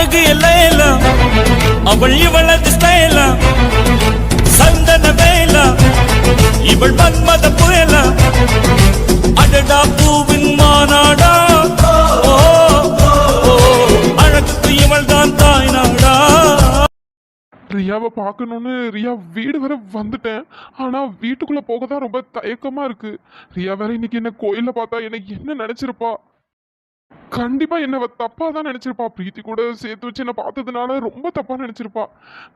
அழகு எல்லாம் அவள் இவளது ஸ்டைலா சந்தன வேலா? இவள் மன்மத புயலா அடடா பூவின் மாநாடா அழகுக்கு இவள் தான் தாய் நாடா ரியாவை பார்க்கணுன்னு ரியா வீடு வரை வந்துட்டேன். ஆனால் வீட்டுக்குள்ளே போக தான் ரொம்ப தயக்கமாக இருக்குது ரியா வேற இன்னைக்கு என்ன கோயிலில் பார்த்தா எனக்கு என்ன நினச்சிருப்பா? கண்டிப்பா என்னை தப்பா தான் நினைச்சிருப்பா. பிரீத்தி கூட சேர்த்து வச்சு என்ன பார்த்ததுனால ரொம்ப தப்பா நினைச்சிருப்பா.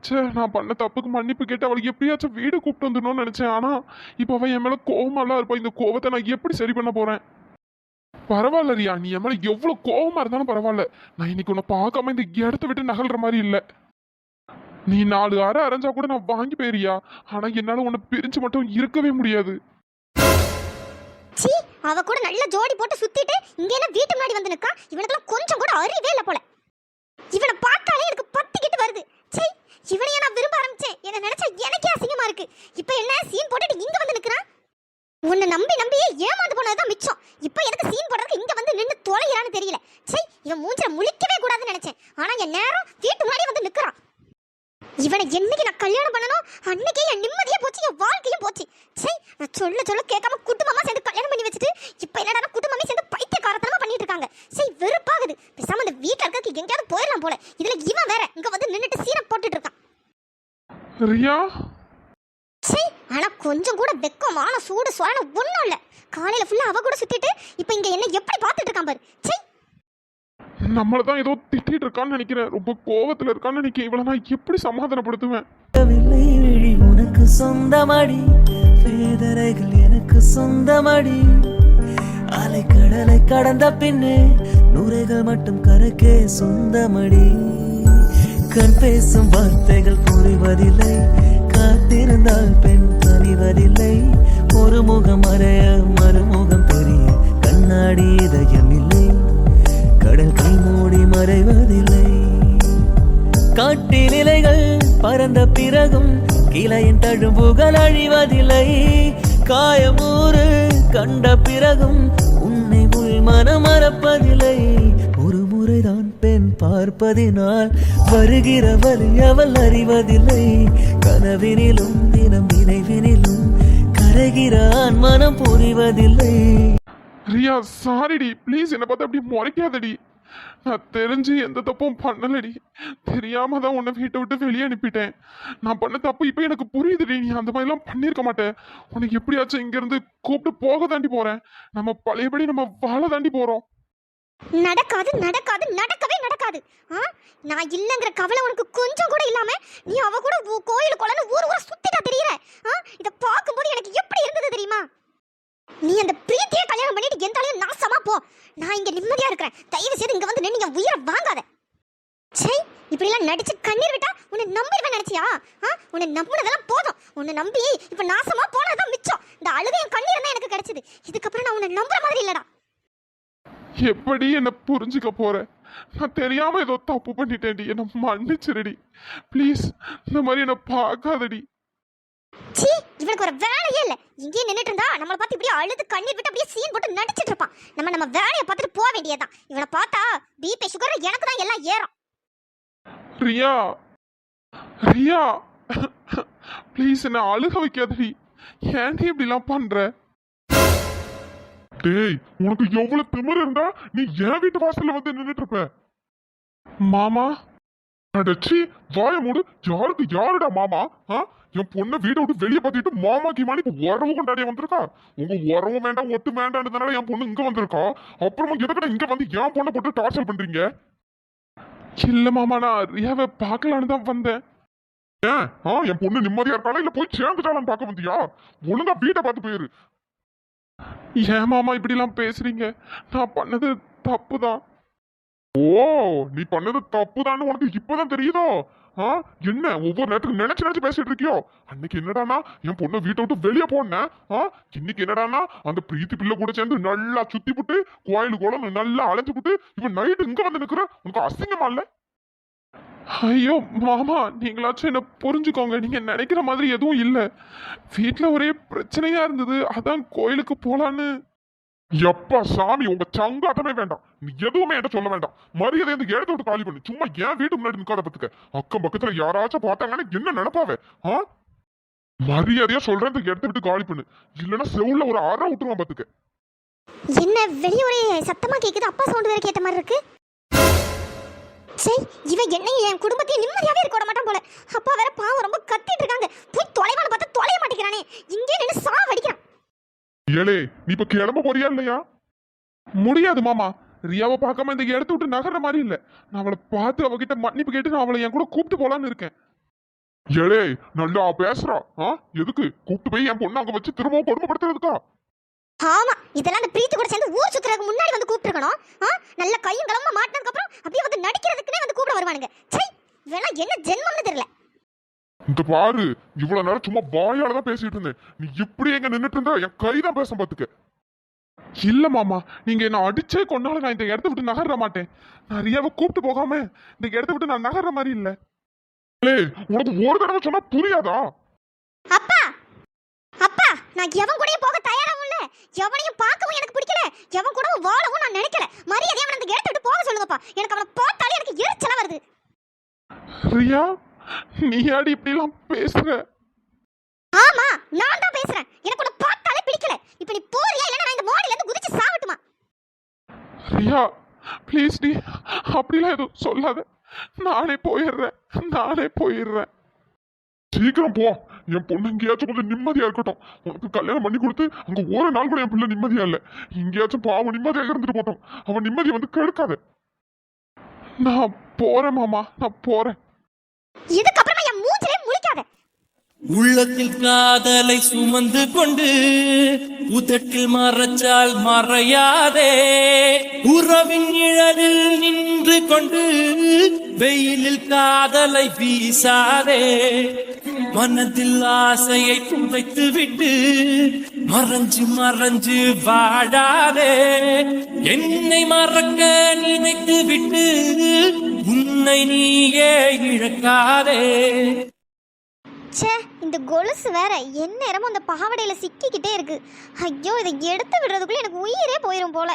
ச்சே நான் பண்ண தப்புக்கு மன்னிப்பு கேட்டு அவளுக்கு எப்படியாச்சும் வீடு கூப்பிட்டு வந்துடணும்னு நினைச்சேன். ஆனா இப்போ அவன் என் மேல கோவமாலாம் இருப்பா. இந்த கோவத்தை நான் எப்படி சரி பண்ண போறேன்? பரவாயில்ல ரியா நீ என் மேல எவ்வளவு கோவமா இருந்தாலும் பரவாயில்ல. நான் இன்னைக்கு உன்னை பார்க்காம இந்த இடத்த விட்டு நகல்ற மாதிரி இல்லை. நீ நாலு அரை அரைஞ்சா கூட நான் வாங்கி போயிரியா ஆனா என்னால உன்னை பிரிஞ்சு மட்டும் இருக்கவே முடியாது. அவ கூட நல்ல ஜோடி போட்டு சுத்திட்டு இங்க என்ன வீட்டு முன்னாடி வந்து நிக்கா. இவனுக்குலாம் கொஞ்சம் கூட அறிவே இல்ல போல. இவனை பார்த்தாலே எனக்கு பத்திக்கிட்டு வருது. சே இவனையே நான் விரும்ப ஆரம்பிச்சேன். என்ன நினைச்சா எனக்கே அசிங்கமா இருக்கு. இப்போ என்ன சீன் போட்டுட்டு இங்க வந்து நிக்கிறான் உன்னை நம்பி நம்பியே ஏமாந்து போனதுதான் மிச்சம். இப்போ எனக்கு சீன் போடுறதுக்கு இங்க வந்து நின்னு தொலைகிறான்னு தெரியல. சே இவன் மூஞ்சல முழிக்கவே கூடாதுன்னு நினைச்சேன். ஆனா என் நேரம் வீட்டு முன்னாடி வந்து நிக்கிறான். இவனை என்னைக்கு நான் கல்யாணம் பண்ணனோ அன்னைக்கே என் நிம்மதியே போச்சு என் வாழ்க்கையும் போச்சு. சை நான் சொல்ல சொல்ல கேட்காம குடும்பமா சேர்ந்து கல்யாணம் பண்ணி வச்சுட்டு இப்போ என்னடா குடும்பமே சேர்ந்து பைத்தியக்காரத்தனமா பண்ணிட்டு இருக்காங்க. சை வெறுப்பாகுது. பேசாம இந்த வீட்ல இருக்கிறதுக்கு எங்கேயாவது போயிடலாம் போல. இதுல இவன் வேற இங்க வந்து நின்னுட்டு சீனை போட்டுட்டு இருக்கான். ரியா? சை ஆனா கொஞ்சம் கூட வெக்கம் மான சூடு சுரண ஒண்ணும் இல்ல. காலையில ஃபுல்லா அவ கூட சுத்திட்டு இப்போ இங்க என்ன எப்படி பார்த்துட்டு இருக்கான் பாரு. சை நம்மளை தான் ஏதோ திட்டிட்டு இருக்கான்னு நினைக்கிறேன். ரொம்ப கோவத்துல இருக்கான்னு நினைக்கிறேன். இவளை நான் எப்படி சமாதானப்படுத்துவேன்? உனக்கு சொந்தமடி. வேதனைகள் எனக்கு சொந்தமடி. அலை கடலை கடந்த பின்னே நுரைகள் மட்டும் கரைக்கே சொந்தமடி. கண் பேசும் வார்த்தைகள் புரிவதில்லை. காத்திருந்தால் பெண் தனிவதில்லை ஒரு முகம் மறைய மறுமுகம் தெரிய கண்ணாடி இதயம் கடல் கை மூடி மறைவதில்லை. காட்டி நிலைகள் பறந்த பிறகும் கிளையின் தழும்புகள் அழிவதில்லை. காயமூறு கண்ட பிறகும் உன்னை உள் மனம் மறப்பதில்லை. ஒரு முறைதான் பெண் பார்ப்பதினால் வருகிற வலி அவள் அறிவதில்லை. கனவினிலும் தினம் நினைவினிலும் கரைகிற மனம் புரிவதில்லை. ரியா சாரிடி. ப்ளீஸ் என்னை பார்த்து அப்படி முறைக்காதடி. நான் தெரிஞ்சு எந்த தப்பும் பண்ணலடி. தெரியாம தான் உன்னை வீட்டை விட்டு வெளியே அனுப்பிட்டேன். நான் பண்ண தப்பு இப்போ எனக்கு புரியுதுடி. நீ அந்த மாதிரிலாம் பண்ணியிருக்க மாட்டேன் உனக்கு எப்படியாச்சும் இங்கேருந்து கூப்பிட்டு போக தாண்டி போறேன். நம்ம பழையபடி நம்ம வாழ தாண்டி போறோம். நடக்காது நடக்காது நடக்கவே நடக்காது. ஆ? நான் இல்லைங்கிற கவலை உனக்கு கொஞ்சம் கூட இல்லாம நீ அவ கூட ஊ- கோயில் குளம்னு ஊர் ஊரா சுத்திட்டா தெரியற? ஆ? இதை பார்க்கும்போது எனக்கு எப்படி இருந்தது தெரியுமா? நீ அந்த பிரீத்தியை கல்யாணம் பண்ணிட்டு எந்தாலையும் நாசமா போ. நான் இங்க நிம்மதியா இருக்கிறேன். தயவு செய்து இங்க வந்து நின்று என் உயிரை வாங்காத. சை இப்படி எல்லாம் நடிச்சு கண்ணீர் விட்டா உன்னை நம்பிடுவேன் நினைச்சியா? ஆ? உன்னை நம்பினதெல்லாம் போதும். உன்னை நம்பி இப்ப நாசமா போனதுதான் மிச்சம். இந்த அழுகையும் கண்ணீர் தான் எனக்கு கிடைச்சது. இதுக்கப்புறம் நான் உன்னை நம்புற மாதிரி இல்லடா. எப்படி என்ன புரிஞ்சுக்க போற? நான் தெரியாம ஏதோ தப்பு பண்ணிட்டேன்டி. என்ன மன்னிச்சிருடி. ப்ளீஸ் இந்த மாதிரி என்ன பார்க்காதடி. சீ இவனுக்கு ஒரு வேலையே இல்ல. இங்கேயே நின்றுட்டு இருந்தா நம்மளை பார்த்து இப்படியே அழுது கண்ணீர் விட்டு அப்படியே சீன் போட்டு நடிச்சிட்டு இருப்பான். நம்ம நம்ம வேலையை பார்த்துட்டு போக வேண்டியதுதான். இவனை பார்த்தா பிபி சுகர் எனக்கு தான் எல்லாம் ஏறும். ரியா ரியா ப்ளீஸ் என்ன அழுக வைக்காதடி. ஏன்டி இப்படிலாம் பண்ற? டேய் உனக்கு எவ்வளவு திமிர் இருந்தா நீ என் வீட்டு வாசல்ல வந்து நின்னுட்டு இருப்ப. மாமா அடச்சி வாய மூடு. யாருக்கு யாருடா மாமா? ஆ? என் பொண்ணை வீட்டை விட்டு வெளியே பார்த்துட்டு மாமா கிமானி இப்ப உறவு கொண்டாடிய வந்திருக்கா? உங்க உறவு வேண்டாம் ஒட்டு வேண்டாம்ன்றதுனால என் பொண்ணு இங்க வந்திருக்கா? அப்புறமா எதுக்கடா இங்க வந்து என் பொண்ணை போட்டு டார்ச்சர் பண்றீங்க? இல்ல மாமா நான் ரியாவை பார்க்கலான்னு தான் வந்தேன். ஏன்? ஆ என் பொண்ணு நிம்மதியா இருக்காளா? இல்ல போய் சேர்ந்துட்டாலும் பார்க்க வந்தியா? ஒழுங்கா வீட்டை பார்த்து போயிரு. ஏன் மாமா இப்படிலாம் பேசுறீங்க? நான் பண்ணது தப்பு தான் ஓ நீ பண்ணது தப்பு தான் உனக்கு இப்பதான் தெரியுதோ? ஆ? என்ன ஒவ்வொரு நேரத்துக்கு நினைச்சு நினைச்சு பேசிட்டு இருக்கியோ? அன்னைக்கு என்னடானா என் பொண்ணை வீட்டை விட்டு வெளியே போனேன். ஆ? இன்னைக்கு என்னடானா அந்த பிரீத்தி பிள்ளை கூட சேர்ந்து நல்லா சுத்தி புட்டு கோயில் குளம் நல்லா அலைஞ்சு புட்டு இவன் நைட்டு இங்க வந்து நிக்கிற? உனக்கு அசிங்கமா இல்ல? ஐயோ மாமா நீங்களாச்சும் என்ன புரிஞ்சுக்கோங்க. நீங்க நினைக்கிற மாதிரி எதுவும் இல்லை. வீட்டில் ஒரே பிரச்சனையா இருந்தது. அதான் கோயிலுக்கு போலான்னு. எப்பா சாமி உங்க சங்காத்தமே வேண்டாம். நீ எதுவுமே என்கிட்ட சொல்ல வேண்டாம். மரியாதை இந்த இடத்த விட்டு காலி பண்ணு. சும்மா ஏன் வீட்டு முன்னாடி நிக்காத பத்துக்க. அக்கம் பக்கத்துல யாராச்சும் பார்த்தாங்கன்னா என்ன நினைப்பாவே? ஆ? மரியாதையா சொல்றேன் இந்த இடத்த விட்டு காலி பண்ணு. இல்லைன்னா செவுல ஒரு அற விட்டுருவான் பத்துக்க. என்ன வெளிய ஒரே சத்தமா கேக்குது? அப்பா சவுண்ட் வேற கேட்ட மாதிரி இருக்கு. சரி இவ என்னையும் என் குடும்பத்தையும் நிம்மதியாவே இருக்க விட மாட்டான் போல. அப்பா வேற பாவம் ரொம்ப கத்திட்டு இருக்காங்க. போய் தொலைவான பார்த்தா தொலைய மாட்டேங்கிறானே. இங்கே நின்று சாவடிக்கிறான். ஏலே நீ இப்ப கிளம்ப போறியா இல்லையா? முடியாது மாமா. ரியாவை பார்க்காம இந்த இடத்த விட்டு நகர்ற மாதிரி இல்ல. நான் அவளை பார்த்து அவகிட்ட மன்னிப்பு கேட்டு நான் அவளை என் கூட கூப்பிட்டு போலான்னு இருக்கேன். ஏழே நல்லா பேசுறா. ஆ? எதுக்கு? கூப்பிட்டு போய் என் பொண்ணு அங்க வச்சு திரும்பவும் கொடுமைப்படுத்துறதுக்கா? ஆமா இதெல்லாம் அந்த பிரீத்தி கூட சேர்ந்து ஊர் சுத்துறதுக்கு முன்னாடி வந்து கூப்பிட்டுருக்கணும். ஆ? நல்ல கையும் கிளம்ப மாட்டினதுக்கு அப்புறம் அப்படியே வந்து நடிக்கிறதுக்குனே வந்து கூப்பிட வருவானுங்க. சரி வேணா என்ன ஜென்மம்னு தெரியல. இந்த பாரு இவ்வளவு நேரம் சும்மா வாயால தான் பேசிட்டு இருந்தேன். நீ இப்படி எங்க நின்னுட்டு இருந்தா? என் கை தான் பேச பாத்துக்க. இல்ல மாமா நீங்க என்ன அடிச்சே கொண்டாலும் நான் இந்த இடத்த விட்டு நகர மாட்டேன். நான் ரியாவை கூப்பிட்டு போகாம இந்த இடத்த விட்டு நான் நகர்ற மாதிரி இல்ல. உனக்கு ஒரு தடவை சொன்னா புரியாதா? அப்பா! அப்பா! நான் எவன் கூடயும் போக தயாராகவும் இல்ல. எவனையும் பார்க்கவும் எனக்கு பிடிக்கல. எவன் கூடவும் வாழவும் நான் நினைக்கல. மரியாதையா அவனை அந்த இடத்த விட்டு போக சொல்லுங்கப்பா. எனக்கு அவனை பார்த்தாலே எனக்கு எரிச்சலா வருது. ரியா? நீ ஆடி இப்படி எல்லாம் பேசுற? ஆமா நான் தான் பேசுறேன். எனக்கு உன்னை பார்த்தாலே பிடிக்கல. இப்போ நீ போறியா இல்லைன்னா நான் இந்த மாடியில இருந்து குதிச்சு சாவட்டுமா ரியா ப்ளீஸ் டி அப்படிலாம் எதுவும் சொல்லாத. நானே போயிடுறேன். நானே போயிடுறேன். சீக்கிரம் போ. என் பொண்ணு எங்கேயாச்சும் கொஞ்சம் நிம்மதியா இருக்கட்டும். உனக்கு கல்யாணம் பண்ணி கொடுத்து அங்க ஒரு நாள் கூட என் பிள்ளை நிம்மதியா இல்ல. எங்கேயாச்சும் பாவம் நிம்மதியாக இருந்துட்டு போட்டோம் அவன் நிம்மதியை வந்து கெடுக்காத. நான் போறேன் மாமா. நான் போறேன். இதுக்கப்புறமா உள்ளத்தில் காதலை சுமந்து கொண்டு உதட்டில் மறைச்சால் மறையாதே. உறவின் நிழலில் நின்று கொண்டு வெயிலில் காதலை வீசாதே. மனதில் ஆசையை துடைத்து விட்டு மறைஞ்சு மறைஞ்சு வாழாதே. என்னை மறக்க நினைத்து விட்டு உன்னை நீயே இழக்காதே. ச்சே இந்த கொலுசு வேற எந்நேரமும் அந்த பாவடையில் சிக்கிக்கிட்டே இருக்கு. ஐயோ இதை எடுத்து விடுறதுக்குள்ள எனக்கு உயிரே போயிடும் போல.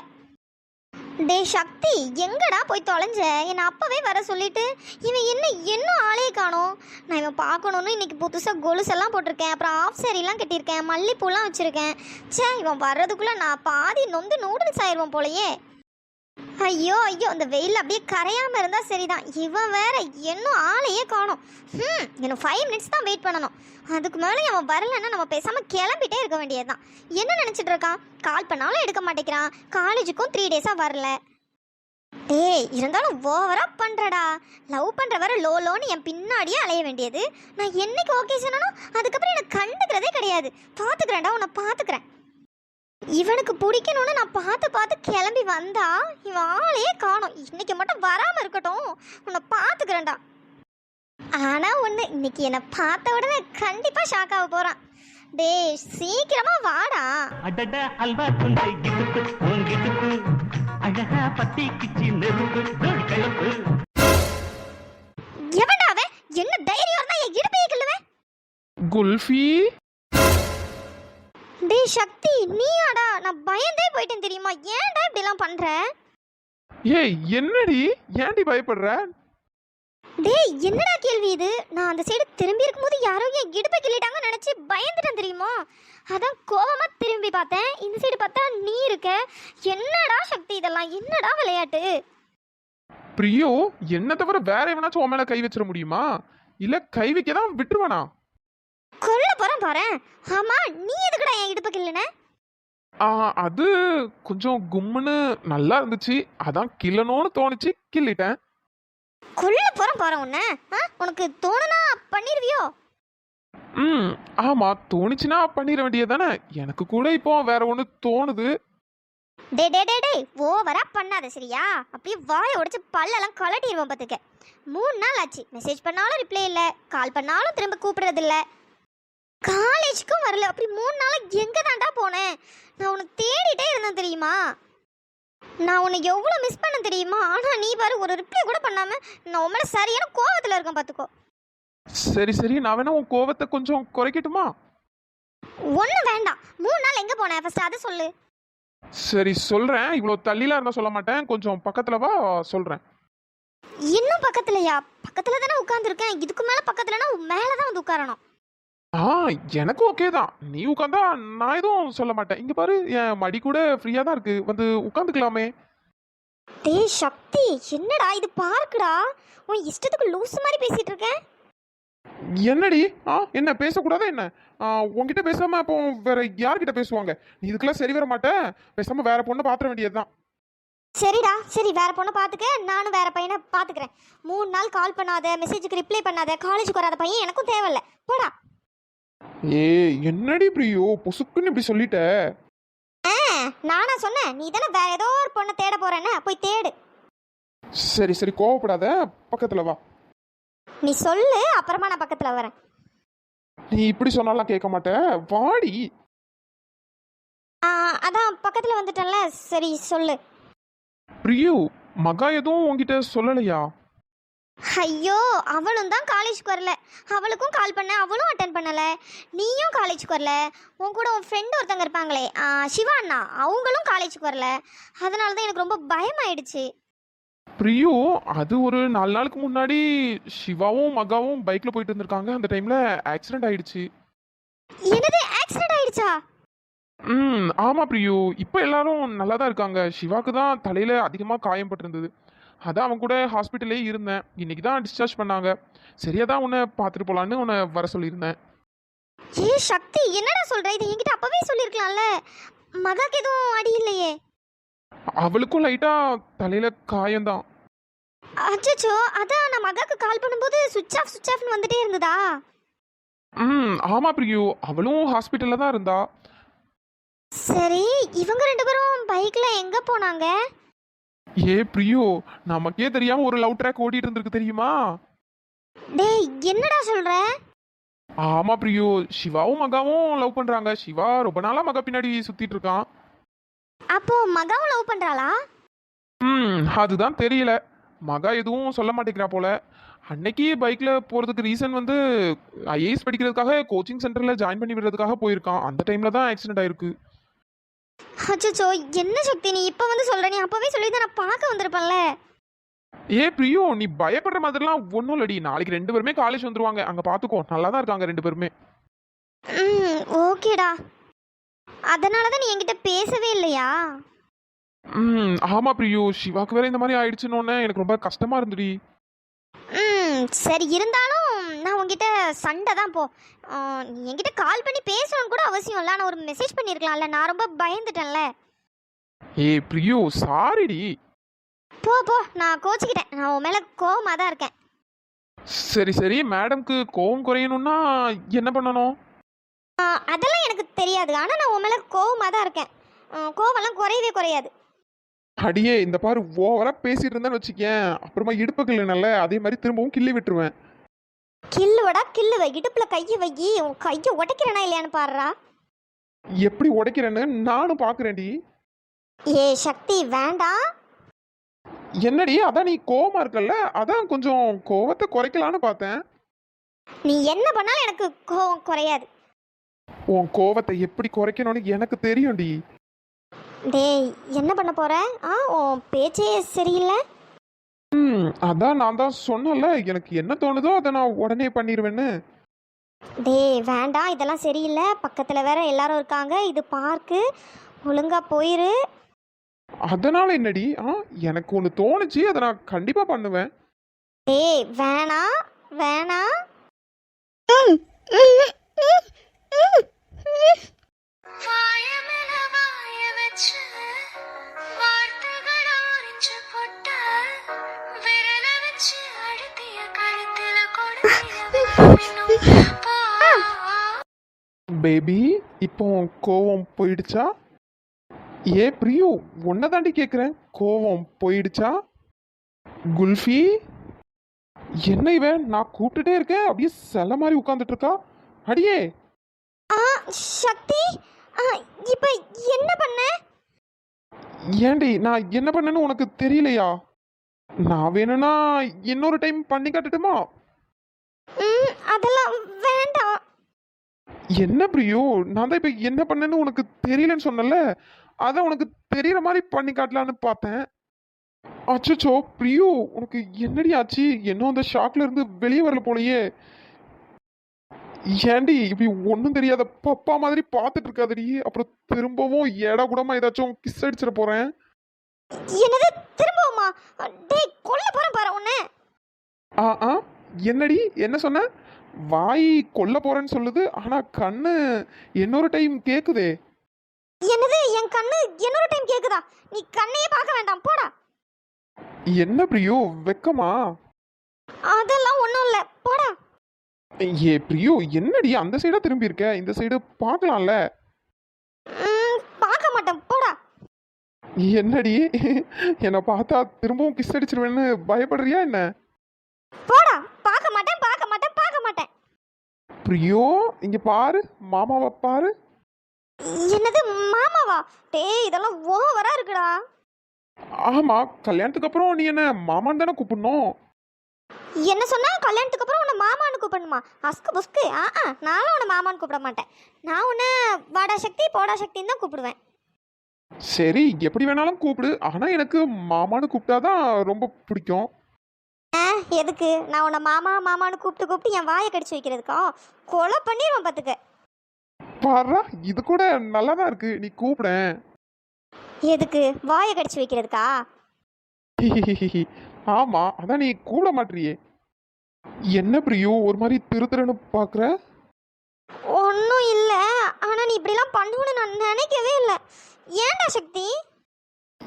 டே சக்தி எங்கடா போய் தொலைஞ்ச? என்னை அப்பவே வர சொல்லிட்டு இவன் என்ன இன்னும் ஆளே காணோம்? நான் இவன் பார்க்கணுன்னு இன்னைக்கு புதுசாக கொலுசெல்லாம் போட்டிருக்கேன். அப்புறம் ஆஃப் சேரீலாம் கட்டியிருக்கேன் மல்லிப்பூலாம் வச்சுருக்கேன். ச்சே இவன் வர்றதுக்குள்ளே நான் பாதி நொந்து நூடுல்ஸ் ஆயிடுவோம் போலயே. ஐயோ ஐயோ அந்த வெயில் அப்படியே கரையாம இருந்தால் சரிதான். இவன் வேற இன்னும் ஆளையே காணும். ம் இன்னும் ஃபைவ் மினிட்ஸ் தான் வெயிட் பண்ணணும். அதுக்கு மேலே அவன் வரலன்னா நம்ம பேசாமல் கிளம்பிட்டே இருக்க வேண்டியதுதான். என்ன நினச்சிட்டு இருக்கான்? கால் பண்ணாலும் எடுக்க மாட்டேங்கிறான். காலேஜுக்கும் த்ரீ டேஸாக வரல. டேய் இருந்தாலும் ஓவராக பண்ணுறடா லவ் பண்ணுற வர லோ லோன்னு என் பின்னாடியே அலைய வேண்டியது. நான் என்னைக்கு ஓகே சொன்னானோ அதுக்கப்புறம் எனக்கு கண்டுக்கிறதே கிடையாது. பார்த்துக்கிறேன்டா உன்னை பார்த்துக்கிறேன் இவனுக்கு பிடிக்கணும்னு நான் பார்த்து பார்த்து கிளம்பி வந்தா இவன் ஆளையே காணும். இன்னைக்கு மட்டும் வராம இருக்கட்டும். உன்னை பார்த்துக்கிறேன்டா. ஆனா ஒண்ணு இன்னைக்கு என்னை பார்த்த உடனே கண்டிப்பா ஷாக் ஆக போறான். டேய் சீக்கிரமா வாடா. அடட அல்வா துண்டை கிட்டுக்கு. அழகா பத்தி ஏய் என்னடி? ஏன்டி பயப்படுற? டேய் என்னடா கேள்வி இது? நான் அந்த சைடு திரும்பி இருக்கும்போது யாரோ என் இடுப்பை கிள்ளிட்டாங்கன்னு நினைச்சு பயந்துட்டேன் தெரியுமா? அதான் கோவமா திரும்பி பார்த்தேன். இந்த சைடு பார்த்தா நீ இருக்க. என்னடா சக்தி இதெல்லாம்? என்னடா விளையாட்டு? பிரியோ என்ன தவிர வேற எவனாச்சும் உன் மேல கை வச்சிட முடியுமா? இல்ல கை வைக்க தான் விட்டுருவானா? கொல்ல போறேன் பாரேன். ஆமா நீ எதுக்குடா என் இடுப்பை கிள்ளுன? அது கொஞ்சம் கும்முன்னு நல்லா இருந்துச்சு. அதான் கிள்ளணும்னு தோணுச்சு. கிள்ளிட்டேன். கொல்ல போறேன் பாரு உன்னை. உனக்கு தோணுனா பண்ணிருவியோ? ம் ஆமா தோணுச்சுன்னா பண்ணிட வேண்டியதானே எனக்கு கூட இப்போ வேற ஒன்று தோணுது. டே டே டே டே ஓவரா பண்ணாத சரியா? அப்படியே வாயை உடைச்சு பல்லெல்லாம் கலட்டிடுவோம் பார்த்துக்க மூணு நாள் ஆச்சு. மெசேஜ் பண்ணாலும் ரிப்ளை இல்லை. கால் பண்ணாலும் திரும்ப கூப்பிடுறது இல்ல காலேஜுக்கும் வரல. அப்படி மூணு நாள் எங்க தாண்டா போனேன்? நான் உன்னை தேடிட்டே இருந்தேன் தெரியுமா? நான் உன்னை எவ்வளோ மிஸ் பண்ண தெரியுமா? ஆனால் நீ பாரு ஒரு ரிப்ளை கூட பண்ணாம நான் உன் மேலே சரியான கோவத்தில் இருக்கேன் பார்த்துக்கோ. சரி சரி. நான் வேணா உன் கோவத்தை கொஞ்சம் குறைக்கட்டுமா? ஒன்றும் வேண்டாம். மூணு நாள் எங்கே போனேன் ஃபர்ஸ்ட் அதை சொல்லு. சரி சொல்றேன். இவ்வளோ தள்ளிலாம் இருந்தா சொல்ல மாட்டேன். கொஞ்சம் பக்கத்துல வா சொல்றேன். இன்னும் பக்கத்துலயா? பக்கத்துல தானே உட்காந்துருக்கேன் இதுக்கு மேல பக்கத்துலனா மேல தான் வந்து உட்காரணும். ஆ எனக்கு ஓகே தான். நீ உட்காந்தா நான் எதுவும் சொல்ல மாட்டேன். இங்க பாரு என் மடி கூட ஃப்ரீயா தான் இருக்கு. வந்து உட்காந்துக்கலாமே டேய் சக்தி என்னடா இது பார்க்குடா? உன் இஷ்டத்துக்கு லூஸ் மாதிரி பேசிட்டு இருக்கேன் என்னடி? ஆ என்ன பேசக்கூடாதா என்ன? ஆ, உன்கிட்ட பேசாம அப்போ வேற யார்கிட்ட பேசுவாங்க? நீ இதுக்கெல்லாம் சரி வர மாட்டேன் பேசாம வேற பொண்ணை பாத்திர வேண்டியதுதான். சரிடா சரி வேற பொண்ணை பார்த்துக்க. நானும் வேற பையனை பார்த்துக்கிறேன். மூணு நாள் கால் பண்ணாத மெசேஜுக்கு ரிப்ளை பண்ணாத காலேஜுக்கு வராத பையன் எனக்கும் தேவையில்ல. போடா. ஏ என்னடி பிரியோ பொசுக்குன்னு இப்படி சொல்லிட்ட. ஆ, நானா சொன்னேன். நீ தானே வேற ஏதோ ஒரு பொண்ணை தேட போறேன்னு. போய் தேடு. சரி சரி கோவப்படாத. பக்கத்துல வா. நீ சொல்லு அப்புறமா நான் பக்கத்துல வரேன். நீ இப்படி சொன்னாலாம் கேட்க மாட்டேன் வாடி. அதான் பக்கத்துல வந்துட்டேன்ல. சரி சொல்லு. பிரியு மகா எதுவும் உன்கிட்ட சொல்லலையா? ஐயோ அவளும் தான் காலேஜ்க்கு வரல. அவளுக்கும் கால் பண்ண அவளும் அட்டன் பண்ணல. நீயும் காலேஜ்க்கு வரல. உன் கூட உன் ஃப்ரெண்டு ஒருத்தங்க இருப்பாங்களே சிவா அண்ணா அவங்களும் காலேஜ்க்கு வரல. அதனால தான் எனக்கு ரொம்ப பயமாயிடுச்சு. பிரியு அது ஒரு நாலு நாளுக்கு முன்னாடி சிவாவும் மகாவும் பைக்ல போயிட்டு இருந்திருக்காங்க அந்த டைம்ல ஆக்சிடென்ட் ஆயிடுச்சு. என்னது ஆக்சிடென்ட் ஆயிடுச்சா? ம் ஆமா பிரியு. இப்போ எல்லாரும் நல்லா தான் இருக்காங்க. சிவாக்கு தான் தலையில அதிகமா காயம் பட்டிருந்தது. அதான் அவன் கூட ஹாஸ்பிட்டலே இருந்தேன். இன்னைக்கு தான் டிஸ்சார்ஜ் பண்ணாங்க. சரியா தான் உன்னை பார்த்துட்டு போலான்னு உன்னை வர சொல்லியிருந்தேன். ஏ சக்தி என்னடா சொல்ற? இது என்கிட்ட அப்பவே சொல்லியிருக்கலாம்ல. மகாக்கு எதுவும் அடி இல்லையே. அவளுக்கும் லைட்டா தலையில காயம்தான் அச்சச்சோ அதான் நான் மகாக்கு கால் பண்ணும்போது சுவிட்ச் ஆஃப் சுவிட்ச் ஆஃப்னு வந்துட்டே இருந்ததா? ம் ஆமா பிரியு. அவளும் ஹாஸ்பிட்டல்ல தான் இருந்தா. சரி இவங்க ரெண்டு பேரும் பைக்ல எங்க போனாங்க? ஏ பிரியு நமக்கே தெரியாம ஒரு லவ் ட்ராக் ஓடிட்டு இருந்திருக்கு தெரியுமா? டேய் என்னடா சொல்ற? ஆமா பிரியு. சிவாவும் மகாவும் லவ் பண்றாங்க. சிவா ரொம்ப நாளா மகா பின்னாடி சுத்திட்டு இருக்கான். அப்போ மகாவும் லவ் பண்றாளா? ம் அதுதான் தெரியல. மகா எதுவும் சொல்ல மாட்டேங்கிறா போல. அன்னைக்கு பைக்ல போறதுக்கு ரீசன் வந்து ஐஏஎஸ் படிக்கிறதுக்காக கோச்சிங் சென்டர்ல ஜாயின் பண்ணி விடுறதுக்காக போயிருக்கான். அந்த டைம்ல தான் ஆக்சிடென்ட் ஆயிருக்கு. அச்சச்சோ என்ன சக்தி? நீ இப்போ வந்து சொல்ற நீ அப்பவே சொல்லி நான் பார்க்க வந்திருப்பேன்ல. ஏ பிரியோ நீ பயப்படுற மாதிரிலாம் ஒன்றும் இல்லடி. நாளைக்கு ரெண்டு பேருமே காலேஜ் வந்துருவாங்க. அங்க பாத்துக்கோ. நல்லா தான் இருக்காங்க ரெண்டு பேருமே. ம் ஓகேடா. அதனால தான் நீ என்கிட்ட பேசவே இல்லையா? ம் ஆமா பிரியோ. சிவாக்கு வேற இந்த மாதிரி ஆயிடுச்சுன்னு எனக்கு ரொம்ப கஷ்டமா இருந்துடி. ம் சரி இருந்தாலும் நான் உங்ககிட்ட சண்டை தான் போ. நீ என்கிட்ட கால் பண்ணி பேசணும்னு கூட அவசியம் இல்லை. நான் ஒரு மெசேஜ் பண்ணியிருக்கலாம்ல நான் ரொம்ப பயந்துட்டேன்ல. ஏ பிரியோ சாரிடி. போ போ. நான் கோச்சிக்கிட்டேன். நான் உன் மேலே கோவமாக தான் இருக்கேன். சரி சரி. மேடம்க்கு கோவம் குறையணும்னா என்ன பண்ணணும்? ஆ, அதெல்லாம் எனக்கு தெரியாது. ஆனால் நான் உன் மேலே கோவமாக தான் இருக்கேன். ஆ, கோவம்லாம் குறையவே குறையாது. அடியே இந்த பாரு ஓவரா பேசிட்டு இருந்தேன்னு வச்சுக்கேன் அப்புறமா இடுப்பு கிள்ளுனல்ல அதே மாதிரி திரும்பவும் கிள்ளி விட்டுருவேன். கில்லுவடா கில்லுவ இடுப்பில் கையை வை. உன் கையை உடைக்கிறேனா இல்லையான்னு பாடுறா எப்படி உடைக்கிறேன்னு நானும் பாக்குறேன்டி ஏ சக்தி வேண்டாம் என்னடி? அதான் நீ கோவமா இருக்கல்ல? அதான் கொஞ்சம் கோவத்தை குறைக்கலான்னு பார்த்தேன். நீ என்ன பண்ணாலும் எனக்கு கோவம் குறையாது. உன் கோவத்தை எப்படி குறைக்கணும்னு எனக்கு தெரியும்டி. டேய் என்ன பண்ண போற? ஆ உன் பேச்சே சரியில்லை. ம் அதான் நான் தான் சொன்னல எனக்கு என்ன தோணுதோ அதை நான் உடனே பண்ணிடுவேன்னு டேய் வேண்டாம். இதெல்லாம் சரியில்லை. பக்கத்தில் வேற எல்லாரும் இருக்காங்க. இது பார்க்கு. ஒழுங்கா போயிரு. அதனால என்னடி? ஆ எனக்கு ஒன்று தோணுச்சு. அதை நான் கண்டிப்பா பண்ணுவேன். டேய் வேணாம் வேணாம் வாயமென வாய வச்சு பேபி இப்போ கோவம் போயிடுச்சா? ஏ பிரியு உன்னை தாண்டி கேட்குறேன் கோவம் போயிடுச்சா? குல்ஃபி? என்ன இவன் நான் கூப்பிட்டுட்டே இருக்கேன். அப்படியே சில மாதிரி உட்காந்துட்டு இருக்கா? அடியே. ஆ சக்தி இப்போ என்ன பண்ண? ஏண்டி நான் என்ன பண்ணேன்னு உனக்கு தெரியலையா? நான் வேணும்னா இன்னொரு டைம் பண்ணி காட்டட்டுமா? அதெல்லாம் வேண்டாம். என்ன பிரியோ? நான் தான் இப்போ என்ன பண்ணேன்னு உனக்கு தெரியலன்னு சொன்னல அதான் உனக்கு தெரியற மாதிரி பண்ணி காட்டலான்னு பார்த்தேன். அச்சச்சோ பிரியோ உனக்கு என்னடி ஆச்சு? இன்னும் அந்த ஷாக்ல இருந்து வெளியே வரல போலயே? ஏண்டி இப்படி ஒன்றும் தெரியாத பப்பா மாதிரி பார்த்துட்டு இருக்காதடி. அப்புறம் திரும்பவும் எடா கூடமா ஏதாச்சும் கிஸ் அடிச்சிட போறேன். என்னது? திரும்பவுமா? டேய் கொல்ல போறேன் பாரு உன்னை. ஆ ஆ. என்னடி? என்ன சொன்ன? வாய் கொல்ல போறேன்னு சொல்லுது ஆனா கண்ணு இன்னொரு டைம் கேக்குதே. என்னது? என் கண்ணு இன்னொரு டைம் கேக்குதா? நீ கண்ணையே பார்க்க வேண்டாம் போடா. என்ன பிரியோ வெக்கமா? அதெல்லாம் ஒண்ணும் இல்ல போடா. ஏ பிரியோ என்னடி அந்த சைடா திரும்பி இருக்க? இந்த சைடு பார்க்கலாம்ல. பார்க்க மாட்டேன் போடா. என்னடி? என்னை பார்த்தா திரும்பவும் கிஸ் அடிச்சிருவேன்னு பயப்படுறியா என்ன? போடா பார்க்க மாட்டேன் பார்க்க மாட்டேன் பார்க்க மாட்டேன் பிரியோ இங்க பாரு மாமாவை பாரு. என்னது மாமாவா? டேய் இதெல்லாம் ஓவரா இருக்குடா. ஆமா கல்யாணத்துக்கு அப்புறம் நீ என்ன மாமான்னு தானே கூப்பிடணும்? என்ன சொன்னா? கல்யாணத்துக்கு அப்புறம் உன்னை மாமான்னு கூப்பிடணுமா? அஸ்கு புஸ்கு. ஆ ஆ நானும் உன்னை மாமான்னு கூப்பிட மாட்டேன். நான் உன்னை வாடா சக்தி போடா சக்தின்னு தான் கூப்பிடுவேன். சரி எப்படி வேணாலும் கூப்பிடு. ஆனா எனக்கு மாமான்னு கூப்பிட்டாதான் ரொம்ப பிடிக்கும். எதுக்கு? நான் உன்னை மாமா மாமான்னு கூப்பிட்டு கூப்பிட்டு என் வாயை கடிச்சு வைக்கிறதுக்கா? கொலை பண்ணிடுவேன் பார்த்துக்க பாரா இது கூட நல்லா தான் இருக்கு. நீ கூப்பிடேன் எதுக்கு? வாயை கடிச்சு வைக்கிறதுக்கா? ஆமா அதான் நீ கூட மாட்றியே என்ன பிரியோ ஒரு மாதிரி திரு திருன்னு பாக்குற? ஒன்றும் இல்லை. ஆனால் நீ இப்படிலாம் பண்ணுவேன்னு நான் நினைக்கவே இல்லை. ஏன்டா சக்தி?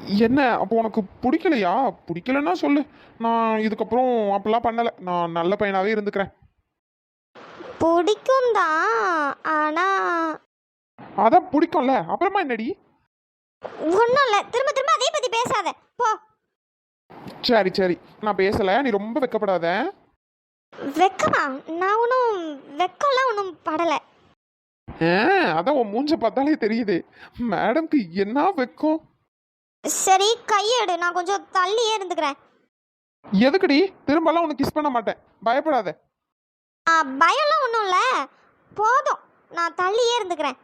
என்ன? அப்போ உனக்கு பிடிக்கலையா? பிடிக்கலன்னா சொல்லு. நான் இதுக்கப்புறம் அப்படிலாம் பண்ணல. நான் நல்ல பையனாவே இருந்துக்கிறேன். பிடிக்கும் தான். ஆனால் அதான் பிடிக்கும்ல. அப்புறமா என்னடி? ஒன்றும் இல்லை. திரும்ப திரும்ப அதே பற்றி பேசாத. போ. சரி சரி. நான் பேசல. நீ ரொம்ப வெக்கப்படாத. வெக்கமா? நான் ஒன்றும் வெக்கம்லாம் ஒன்றும் படலை. ஆ, அதான் உன் மூஞ்ச பார்த்தாலே தெரியுது. மேடம்க்கு என்ன வெக்கம்? சரி கையெடு. நான் கொஞ்சம் தள்ளியே இருந்துக்கிறேன். எதுக்குடி? திரும்பலாம் உனக்கு கிஸ் பண்ண மாட்டேன். பயப்படாத. ஆ, பயம்லாம் ஒன்றும் இல்லை. போதும். நான் தள்ளியே இருந்துக்கிறேன்.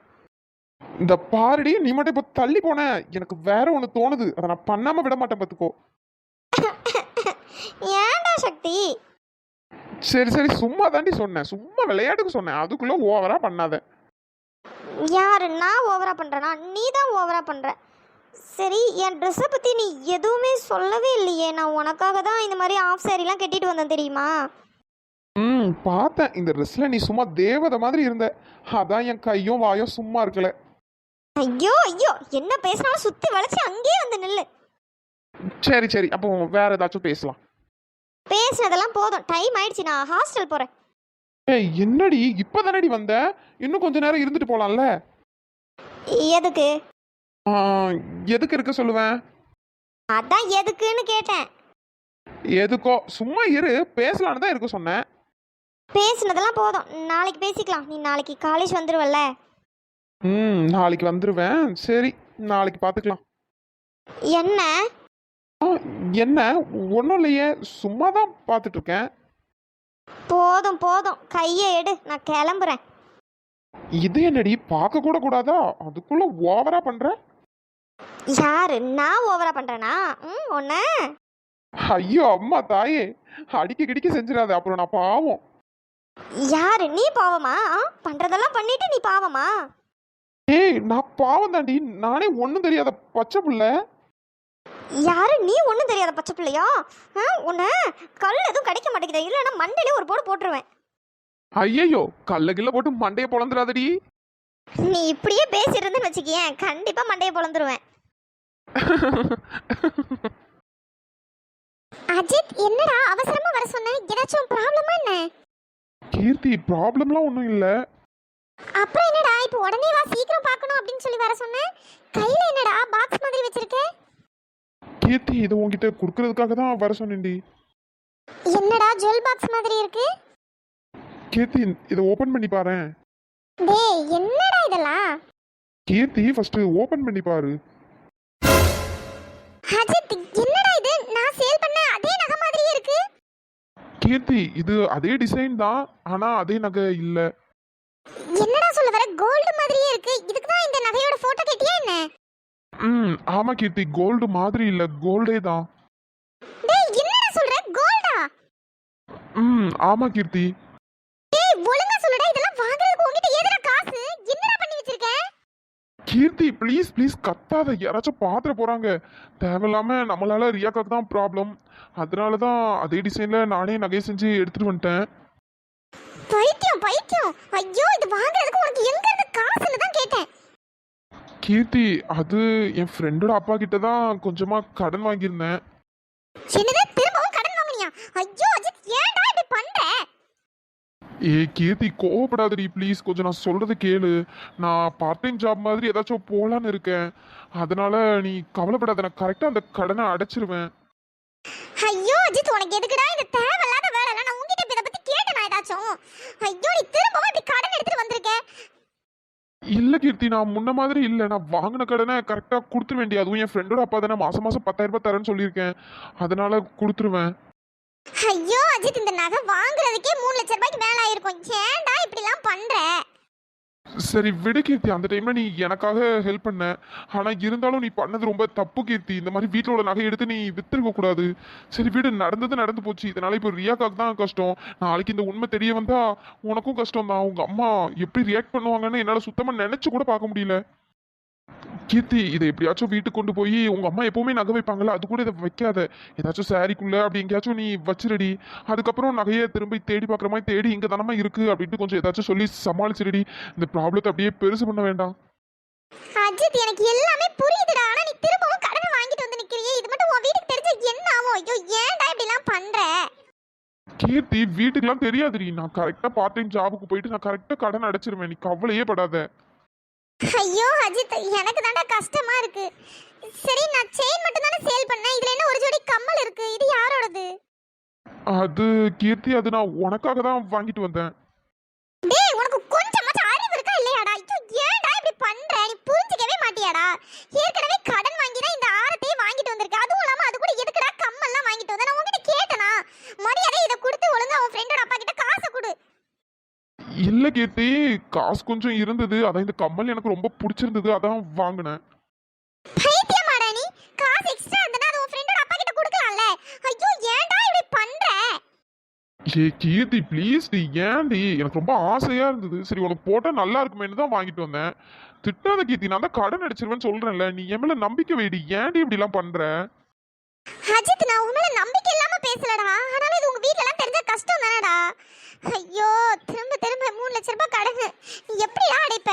இந்த பாருடி நீ மட்டும் இப்போ தள்ளி போன. எனக்கு வேற ஒன்று தோணுது. அதை நான் பண்ணாம விட மாட்டேன் பார்த்துக்கோ ஏன்டா சக்தி? சரி சரி. சும்மா தாண்டி சொன்னேன். சும்மா விளையாட்டுக்கு சொன்னேன். அதுக்குள்ள ஓவரா பண்ணாத. யாரு? நான் ஓவரா பண்ணுறேனா நீ தான் ஓவரா பண்ணுற சரி என் ட்ரெஸ்ஸை பற்றி நீ எதுவுமே சொல்லவே இல்லையே. நான் உனக்காக தான் இந்த மாதிரி ஆஃப் சாரிலாம் கட்டிட்டு வந்தேன் தெரியுமா? ம் பார்த்தேன். இந்த ட்ரெஸ்ல நீ சும்மா தேவதை மாதிரி இருந்த. அதான் என் கையும் வாயும் சும்மா இருக்கல. ஐயோ ஐயோ என்ன பேசினாலும் சுற்றி வளைச்சி அங்கேயே வந்து நில்லு. சரி சரி. அப்போ வேற ஏதாச்சும் பேசலாம். பேசினதெல்லாம் போதும். டைம் ஆயிடுச்சு. நான் ஹாஸ்டல் போகிறேன் ஏய் என்னடி? இப்பதானடி வந்த? இன்னும் கொஞ்ச நேரம் இருந்துட்டு போலாம்ல? எதுக்கு? எதுக்கு இருக்க சொல்லுவேன்? அதான் எதுக்குன்னு கேட்டேன். எதுக்கோ சும்மா இரு பேசலான்னு தான் இருக்க சொன்னேன். பேசினதெல்லாம் போதும். நாளைக்கு பேசிக்கலாம். நீ நாளைக்கு காலேஜ் வந்துடுவல்ல ம் நாளைக்கு வந்துருவேன். சரி நாளைக்கு பார்த்துக்கலாம் என்ன? என்ன? ஒன்றும் இல்லையே. சும்மா தான் பார்த்துட்டு இருக்கேன் போதும் போதும். கையை எடு. நான் கிளம்புறேன். இது என்னடி? பார்க்க கூட கூடாதா? அதுக்குள்ள ஓவரா பண்ற? யாரு? நான் ஓவரா பண்றேனா? ம் ஒன்ன ஐயோ அம்மா தாயே. அடிக்க கிடிக்க செஞ்சிடாத. அப்புறம் நான் பாவம். யாரு? நீ பாவமா? ஆ? பண்றதெல்லாம் பண்ணிட்டு நீ பாவமா? ஏய் நான் பாவம் தாண்டி. நானே ஒன்றும் தெரியாத பச்சை புள்ள. யாரு? நீ ஒன்றும் தெரியாத பச்சை பிள்ளையா? ஆ உன்னை? கல் எதுவும் கிடைக்க மாட்டேங்குது. இல்லைன்னா மண்டையிலே ஒரு போடு போட்டுருவேன். ஐயையோ கல்ல கில்ல போட்டு மண்டைய பொழந்துடாதடி. நீ இப்படியே பேசியிருந்தேன்னு வச்சுக்கியேன். கண்டிப்பா மண்டையை பொழந்துருவேன். அஜித் என்னடா அவசரமா வர சொன்ன? ஏதாச்சும் ப்ராப்ளமா என்ன? கீர்த்தி ப்ராப்ளம்லாம் ஒன்றும் இல்லை. அப்புறம் என்னடா? இப்போ உடனே வா சீக்கிரம் பார்க்கணும் அப்படின்னு சொல்லி வர சொன்னேன் கையில என்னடா? பாக்ஸ் மாதிரி வச்சிருக்க? கீர்த்தி இதை உன்கிட்ட கொடுக்கறதுக்காக தான் வர சொன்னேன்டி. என்னடா ஜுவல் பாக்ஸ் மாதிரி இருக்கு? கீர்த்தி இதை ஓப்பன் பண்ணி பாரேன். டேய் என்னடா இதெல்லாம்? கீர்த்தி ஃபர்ஸ்ட் ஓப்பன் பண்ணி பாரு. கீர்த்தி இது அதே டிசைன் தான் ஆனா அதே நகை இல்ல. என்னடா சொல்ல வர? கோல்டு மாதிரியே இருக்கு. இதுக்கு தான் இந்த நகையோட போட்டோ கேட்டியா என்ன? ம் ஆமா கீர்த்தி கோல்டு மாதிரி இல்ல. கோல்டே தான். டேய் என்னடா சொல்ற? கோல்டா ம் ஆமா கீர்த்தி. டேய் ஒழுங்கா சொல்லுடா. இதெல்லாம் வாங்குறதுக்கு உன்கிட்ட ஏதுடா காசு? என்னடா பண்ணி வச்சிருக்கேன் கீர்த்தி ப்ளீஸ் ப்ளீஸ் கத்தாத. யாராச்சும் பாத்துற போறாங்க. தேவையில்லாம நம்மளால ரியாக்காக்கு தான் ப்ராப்ளம் அதனால தான் அதே டிசைன்ல நானே நகை செஞ்சு எடுத்துட்டு வந்துட்டேன். பைத்தியம் பைத்தியம். ஐயோ இது வாங்குறதுக்கு உனக்கு எங்க இருந்து காசுன்னு தான் கேட்டேன். கீர்த்தி அது என் ஃப்ரெண்டோட அப்பா கிட்ட தான் கொஞ்சமா கடன் வாங்கியிருந்தேன். என்னது? திரும்பவும் கடன் வாங்குனியா? ஐயோ அஜித் ஏன்டா இப்படி பண்ற? ஏ கீர்த்தி கோவப்படாதடி ப்ளீஸ் கொஞ்சம் நான் சொல்றது கேளு. நான் பார்ட் டைம் ஜாப் மாதிரி ஏதாச்சும் போலான்னு இருக்கேன். அதனால நீ கவலைப்படாத. நான் கரெக்டாக அந்த கடனை அடைச்சிருவேன் ஐயோ அஜித் உனக்கு எதுக்குடா இந்த தேவையில்லாத வேலை நான் உன்கிட்ட இப்ப இதை பத்தி கேட்டேனா ஏதாச்சும் ஐயோ நீ திரும்பவும் இப்படி கடன் எடுத்துட்டு வந்திருக்க? இல்ல கீர்த்தி நான் முன்ன மாதிரி இல்ல. நான் வாங்கின கடனை கரெக்டா கொடுத்துட வேண்டிய அதுவும் என் ஃப்ரெண்டோட அப்பா தானே. மாசம் மாசம் பத்தாயிரம் ரூபாய் தரேன்னு சொல்லியிருக்கேன். அதனால கொடுத்துருவேன். ஐயோ அஜித் இந்த நகை வாங்குறதுக்கே மூணு லட்ச ரூபாய்க்கு மேல ஆயிருக்கும். ஏன்டா இப்படிலாம் பண்ற? சரி விடு கீர்த்தி அந்த டைம்ல நீ எனக்காக ஹெல்ப் பண்ண. ஆனா இருந்தாலும் நீ பண்ணது ரொம்ப தப்பு கீர்த்தி. இந்த மாதிரி வீட்டில் உள்ள நகை எடுத்து நீ வித்துருக்க கூடாது. சரி வீடு நடந்தது நடந்து போச்சு. இதனால இப்போ ரியாக்காக தான் கஷ்டம். நாளைக்கு இந்த உண்மை தெரிய வந்தா உனக்கும் கஷ்டம் தான் உங்க அம்மா எப்படி ரியாக்ட் பண்ணுவாங்கன்னு என்னால சுத்தமா நினைச்சு கூட பார்க்க முடியல. கீர்த்தி இதை எப்படியாச்சும் வீட்டுக்கு கொண்டு போய் உங்க அம்மா எப்பவுமே நகை வைப்பாங்கல்ல அது கூட இதை வைக்காத. ஏதாச்சும் சாரிக்குள்ள அப்படி எங்கேயாச்சும் நீ வச்சிருடி. அதுக்கப்புறம் நகையை திரும்பி தேடி பார்க்குற மாதிரி தேடி இங்க தானமா இருக்கு அப்படின்ட்டு கொஞ்சம் ஏதாச்சும் சொல்லி சமாளிச்சிருடி. இந்த ப்ராப்ளத்தை அப்படியே பெருசு பண்ண வேண்டாம். அஜித் எனக்கு எல்லாமே புரியுதுடா. ஆனா நீ திரும்பவும் கடனை வாங்கிட்டு வந்து நிக்கிறியே. இது மட்டும் உன் வீட்டுக்கு தெரிஞ்சா என்ன ஆகும்? ஐயோ ஏன்டா இப்படிலாம் பண்ற? கீர்த்தி வீட்டுக்கெல்லாம் தெரியாதுடி. நான் கரெக்டாக பார்ட் டைம் ஜாபுக்கு போயிட்டு நான் கரெக்டாக கடன் அடைச்சிருவேன். நீ கவலையே படாத. ஐயோ அஜித் எனக்கு தாண்டா கஷ்டமா இருக்கு. சரி நான் செயின் மட்டும் தானே சேல் பண்ணேன். இதுல என்ன ஒரு ஜோடி கம்மல் இருக்கு? இது யாரோடது? அது கீர்த்தி அது நான் உனக்காக தான் வாங்கிட்டு வந்தேன் டேய் உனக்கு கொஞ்சமாச்சும் அறிவு இருக்கா இல்லையாடா ஐயோ ஏன்டா இப்படி பண்ற நீ புரிஞ்சிக்கவே மாட்டியாடா ஏற்கனவே கடன் வாங்கி தான் இந்த ஆரத்தையும் வாங்கிட்டு வந்திருக்க அதுவும் இல்லாம அது கூட எதுக்குடா கம்மல்லாம் வாங்கிட்டு வந்த நான் உன்கிட்ட கேட்டனா மரியாதை இதை கொடுத்து ஒழுங்கா உன் ஃப்ரெண்டோட அப்பா கிட்ட காசை கொடு இல்லை கீர்த்தி காசு கொஞ்சம் இருந்தது. அதான் இந்த கம்மல் எனக்கு ரொம்ப பிடிச்சிருந்தது. அதான் வாங்கினேன். பைத்தியமாடா நீ. காசு எக்ஸ்ட்ரா இருந்தனா அது உன் ஃப்ரெண்டோட அப்பா கிட்ட கொடுக்கலாம்ல. ஐயோ ஏன்டா இப்படி பண்ற? ஏ கீர்த்தி ப்ளீஸ் டி ஏன்டி எனக்கு ரொம்ப ஆசையா இருந்தது. சரி உனக்கு போட்டா நல்லா இருக்குமேனு தான் வாங்கிட்டு வந்தேன். திட்டாத கீர்த்தி நான் தான் கடன் அடிச்சிருவேன்னு சொல்றேன்ல. நீ என் மேல நம்பிக்கை வைடி. ஏன்டி இப்படி எல்லாம் பண்ற? அஜித் நான் உன் மேல நம்பிக்கை இல்லாம பேசலடா. ஆனாலும் இது உங்க வீட்ல எல்லாம் தெரிஞ்சா கஷ்டம் தானடா ஐயோ திரும்ப திரும்ப மூணு லட்ச ரூபாய் கடன் நீ எப்படியா அடைப்ப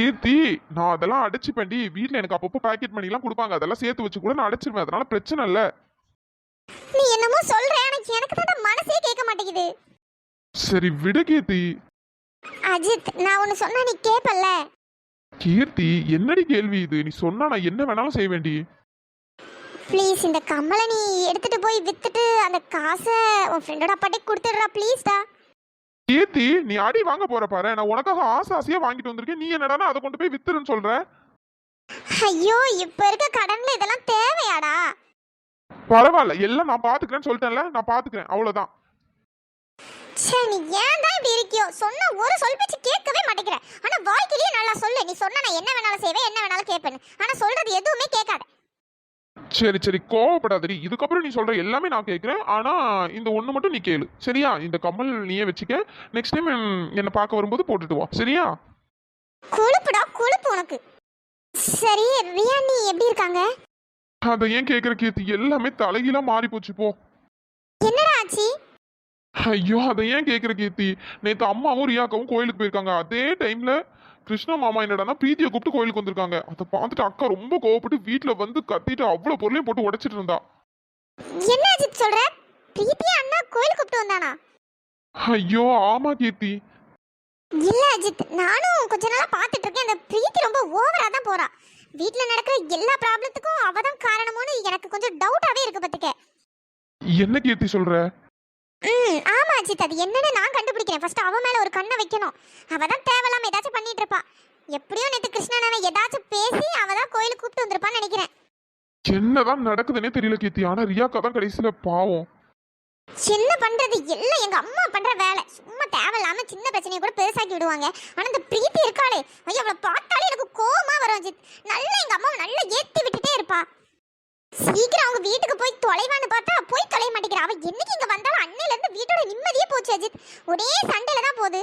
கீர்த்தி நான் அதெல்லாம் அடைச்சுப்பேன்டி வீட்ல எனக்கு அப்பப்போ பாக்கெட் மணி எல்லாம் கொடுப்பாங்க. அதெல்லாம் சேர்த்து வச்சு கூட நான் அடைச்சிருவேன். அதனால பிரச்சனை இல்ல. நீ என்னமோ சொல்ற ஆனா எனக்கு தான் மனசே கேட்க மாட்டேங்குது. சரி விடு கீர்த்தி. அஜித் நான் ஒன்னு சொன்னா நீ கேப்பல்ல. கீர்த்தி என்னடி கேள்வி இது? நீ சொன்னா நான் என்ன வேணாலும் செய்ய வேண்டி? ப்ளீஸ் இந்த கம்மலை நீ எடுத்துட்டு போய் வித்துட்டு அந்த காசை உன் ஃப்ரெண்டோட அப்பாட்டே கொடுத்துடுறா ப்ளீஸ்டா கீர்த்தி நீ அடி வாங்க போற பாரு. நான் உனக்காக ஆசை ஆசையா வாங்கிட்டு வந்திருக்கேன். நீ என்னடானா அதை கொண்டு போய் வித்துருன்னு சொல்ற. ஐயோ இப்ப இருக்க கடன்ல இதெல்லாம் தேவையாடா. பரவாயில்ல. எல்லாம் நான் பாத்துக்கிறேன்னு சொல்லிட்டேன்ல நான் பாத்துக்கிறேன். அவ்வளவுதான். ச்சே நீ ஏன் தான் இப்படி இருக்கியோ? சொன்ன ஒரு சொல் பேச்சு கேட்கவே மாட்டேங்கிற. ஆனா வாழ்க்கையிலேயே நல்லா சொல்லு. நீ சொன்னா நான் என்ன வேணாலும் செய்வேன் என்ன வேணாலும் கேட்பேன் ஆனா சொல்றது எதுவுமே கேட்காத. சரி சரி கோவப்படாதடி. இதுக்கப்புறம் நீ சொல்ற எல்லாமே நான் கேட்குறேன். ஆனா இந்த ஒண்ணு மட்டும் நீ கேளு. சரியா? இந்த கம்மல் நீயே வச்சுக்க. நெக்ஸ்ட் டைம் என்னை பார்க்க வரும்போது போட்டுட்டு வா. சரியா? கொழுப்புடா கொழுப்பு உனக்கு. சரி ரியா நீ எப்படி இருக்காங்க? அதை ஏன் கேட்குற கீர்த்தி? எல்லாமே தலைகீழா மாறி போச்சு போ. என்னடா ஆச்சு? ஐயோ அதை ஏன் கேட்குற கீர்த்தி? நேற்று அம்மாவும் ரியாக்காவும் கோயிலுக்கு போயிருக்காங்க. அதே டைம்ல கிருஷ்ணா மாமா என்னடான்னா பிரீத்தியை கூப்பிட்டு கோயிலுக்கு வந்திருக்காங்க. அதை பார்த்துட்டு அக்கா ரொம்ப கோவப்பட்டு வீட்டில் வந்து கத்திட்டு அவ்வளோ பொருளையும் போட்டு உடைச்சிட்டு இருந்தா. என்ன அஜித் சொல்ற? பிரீத்தியா அண்ணா கோயில் கூப்பிட்டு வந்தானா? ஐயோ ஆமா கீர்த்தி. இல்ல அஜித் நானும் கொஞ்ச நாளா பாத்துட்டு இருக்கேன். அந்த பிரீத்தி ரொம்ப ஓவரா தான் போறா. வீட்ல நடக்கிற எல்லா ப்ராப்ளத்துக்கும் அவ தான் காரணமோன்னு எனக்கு கொஞ்சம் டவுட்டாவே இருக்கு பாத்துக்க. என்ன கீர்த்தி சொல்ற? ம் ஆமா அஜித் அது என்னன்னு நான் கண்டுபிடிக்கிறேன். ஃபர்ஸ்ட் அவ மேல ஒரு கண்ணை வைக்கணும். அவ தான் தேவையில்லாம ஏதாச்சும் பண்ணிட்டு இருப்பா. எப்படியோ நேத்து கிருஷ்ணன் ஏதாச்சும் பேசி அவ தான் கோயிலுக்கு கூப்பிட்டு வந்திருப்பான்னு நினைக்கிறேன். என்னதான் நடக்குதுன்னே தெரியல கீர்த்தி. ஆனா ரியாக்கா தான் கடைசியில பாவம். என்ன பண்றது எல்லாம் எங்க அம்மா பண்ற வேலை. சும்மா தேவையில்லாம சின்ன பிரச்சனையை கூட பெருசாக்கி விடுவாங்க. ஆனா இந்த பிரீத்தி இருக்காளே. ஐயோ அவளை பார்த்தாலே எனக்கு கோவமா வரும் அஜித். நல்லா எங்க அம்மாவை நல்லா ஏத்தி விட்டுட்டே இருப்பா. சீக்கிரம் அவங்க வீட்டுக்கு போய் தொலைவான்னு பார்த்தா போய் தொலைய மாட்டேங்கிறா. அவ என்னைக்கு இங்க வந்தாலும் அன்னையில இருந்து வீட்டோட நிம்மதியே போச்சு அஜித். ஒரே சண்டையில தான் போகுது.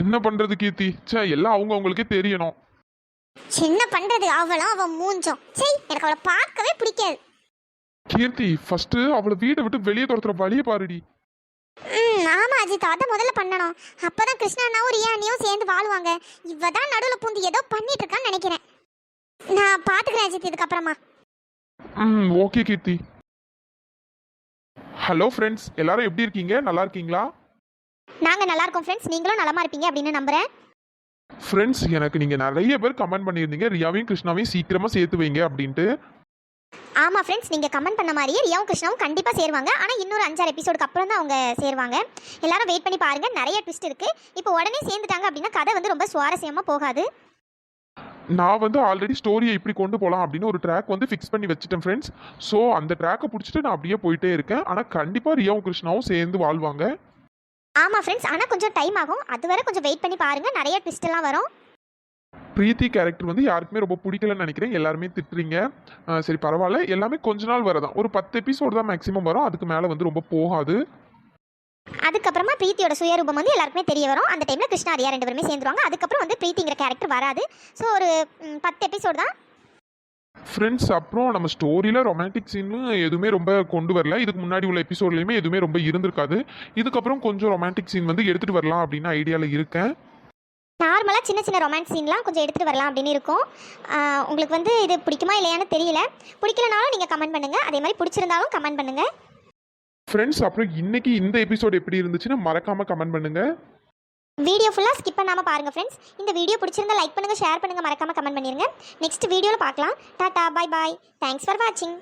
என்ன பண்றது கீர்த்தி? ச்சே எல்லாம் அவங்க அவங்களுக்கே தெரியணும். என்ன பண்றது? அவளும் அவன் மூஞ்சம். சரி எனக்கு அவளை பார்க்கவே பிடிக்காது. கீர்த்தி ஃபர்ஸ்ட் அவளை வீட்டை விட்டு வெளியே துரத்துற வழியை பாருடி. ம் ஆமா அஜித் அதை முதல்ல பண்ணணும். அப்பதான் கிருஷ்ணா அண்ணாவும் ரியா அண்ணியும் சேர்ந்து வாழ்வாங்க. இவ தான் நடுவுல பூந்து ஏதோ பண்ணிட்டு இருக்கான்னு நினைக்கிறேன். நான் பாத்துக்கிறேன் அஜித் இதுக்கப்புறமா. ம் ஓகே கீர்த்தி. ஹலோ ஃப்ரெண்ட்ஸ் எல்லாரும் எப்படி இருக்கீங்க? நல்லா இருக்கீங்களா? நாங்க நல்லா இருக்கோம் ஃப்ரெண்ட்ஸ் நீங்களும் நலமா இருப்பீங்க அப்படின்னு நம்புறேன். ஃப்ரெண்ட்ஸ் எனக்கு நீங்கள் நிறைய பேர் கமெண்ட் பண்ணியிருந்தீங்க. ரியாவையும் கிருஷ்ணாவையும் சீக்கிரமாக சேர்த்து வைங்க அப்படின்ட்டு. ஆமா ஃப்ரெண்ட்ஸ் நீங்க கமெண்ட் பண்ண மாதிரியே ரியாவும் கிருஷ்ணாவும் கண்டிப்பா சேருவாங்க. ஆனா இன்னொரு அஞ்சாறு எபிசோடுக்கு அப்புறம் தான் அவங்க சேருவாங்க. எல்லாரும் வெயிட் பண்ணி பாருங்க. நிறைய ட்விஸ்ட் இருக்கு. இப்போ உடனே சேர்ந்துட்டாங்க அப்படின்னா கதை வந்து ரொம்ப சுவாரஸ்யமா போகாது. நான் வந்து ஆல்ரெடி ஸ்டோரியை இப்படி கொண்டு போகலாம் அப்படின்னு ஒரு ட்ராக் வந்து ஃபிக்ஸ் பண்ணி வச்சுட்டேன் ஃப்ரெண்ட்ஸ் ஸோ அந்த ட்ராக்கை பிடிச்சிட்டு நான் அப்படியே போயிட்டே இருக்கேன். ஆனால் கண்டிப்பாக ரியாவும் கிருஷ்ணாவும் சேர்ந்து வாழ்வாங்க. ஆமா ஃப்ரெண்ட்ஸ் ஆனா கொஞ்சம் டைம் ஆகும். அது வரை கொஞ்சம் வெயிட் பண்ணி பாருங்க. நிறைய ட்விஸ்ட் எல்லாம் வரும். பிரீத்தி கேரக்டர் வந்து யாருக்குமே ரொம்ப பிடிக்கலன்னு நினைக்கிறேன். எல்லாருமே திட்டுறீங்க. சரி பரவாயில்ல. எல்லாமே கொஞ்ச நாள் வரதான். ஒரு பத்து எபிசோடு தான் மேக்ஸிமம் வரும். அதுக்கு மேலே வந்து ரொம்ப போகாது. அதுக்கப்புறமா பிரீத்தியோட சுயரூபம் வந்து எல்லாருக்குமே தெரிய வரும். அந்த டைம்ல கிருஷ்ணா ரியா ரெண்டு பேருமே சேர்ந்துருவாங்க. அதுக்கப்புறம் வந்து பிரீத்திங்கிற கேரக்டர் வராது. ஸோ ஒரு ம், பத்து எபிசோடு தான். ஃப்ரெண்ட்ஸ் அப்புறம் நம்ம ஸ்டோரியில் ரொமான்டிக் சீன்னு எதுவுமே ரொம்ப கொண்டு வரல. இதுக்கு முன்னாடி உள்ள எபிசோட்லையுமே எதுவுமே ரொம்ப இருந்திருக்காது. இதுக்கப்புறம் கொஞ்சம் ரொமான்டிக் சீன் வந்து எடுத்துகிட்டு வரலாம் அப்படின்னு ஐடியாவில் இருக்கேன். நார்மலாக சின்ன சின்ன ரொமான்ஸ் சீன்லாம் கொஞ்சம் எடுத்துகிட்டு வரலாம் அப்படின்னு இருக்கும். ஆஹ் உங்களுக்கு வந்து இது பிடிக்குமா இல்லையான்னு தெரியல. பிடிக்கலனாலும் நீங்கள் கமெண்ட் பண்ணுங்கள் அதே மாதிரி பிடிச்சிருந்தாலும் கமெண்ட் பண்ணுங்கள் ஃப்ரெண்ட்ஸ் அப்புறம் இன்னைக்கு இந்த எபிசோட் எப்படி இருந்துச்சுன்னு மறக்காமல் கமெண்ட் பண்ணுங்கள் வீடியோ ஃபுல்லாக ஸ்கிப் பண்ணாமல் பாருங்கள் ஃப்ரெண்ட்ஸ் இந்த வீடியோ பிடிச்சிருந்தா லைக் பண்ணுங்கள் ஷேர் பண்ணுங்கள் மறக்காமல் கமெண்ட் பண்ணிடுங்க நெக்ஸ்ட் வீடியோவில் பார்க்கலாம். Tata bye bye thanks for வாட்சிங்